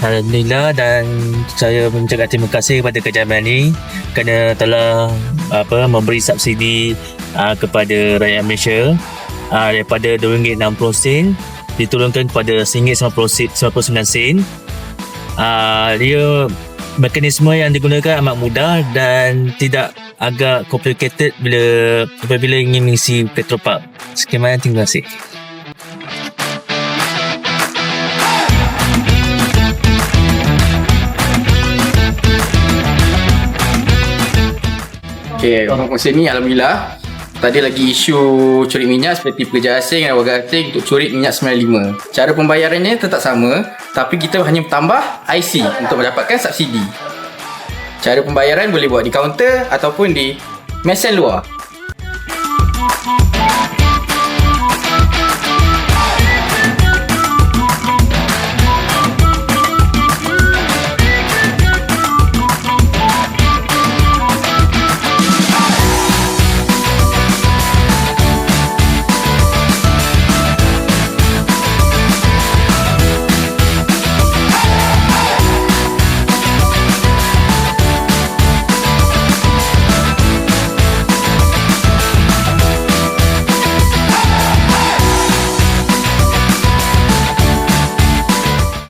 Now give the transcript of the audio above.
Alhamdulillah dan saya mengucapkan terima kasih kepada kerajaan ni kerana telah apa memberi subsidi uh, kepada rakyat Malaysia uh, daripada RM2.60 diturunkan kepada RM1.99 sen. Uh, dia mekanisme yang digunakan amat mudah dan tidak agak complicated bila apabila ingin mengisi petrol pump. Sekian terima kasih. Okey, orang Malaysia ni alhamdulillah tak ada lagi isu curi minyak seperti pekerja asing dan warga asing untuk curi minyak 95. Cara pembayarannya tetap sama tapi kita hanya tambah IC untuk mendapatkan subsidi. Cara pembayaran boleh buat di kaunter ataupun di mesin luar.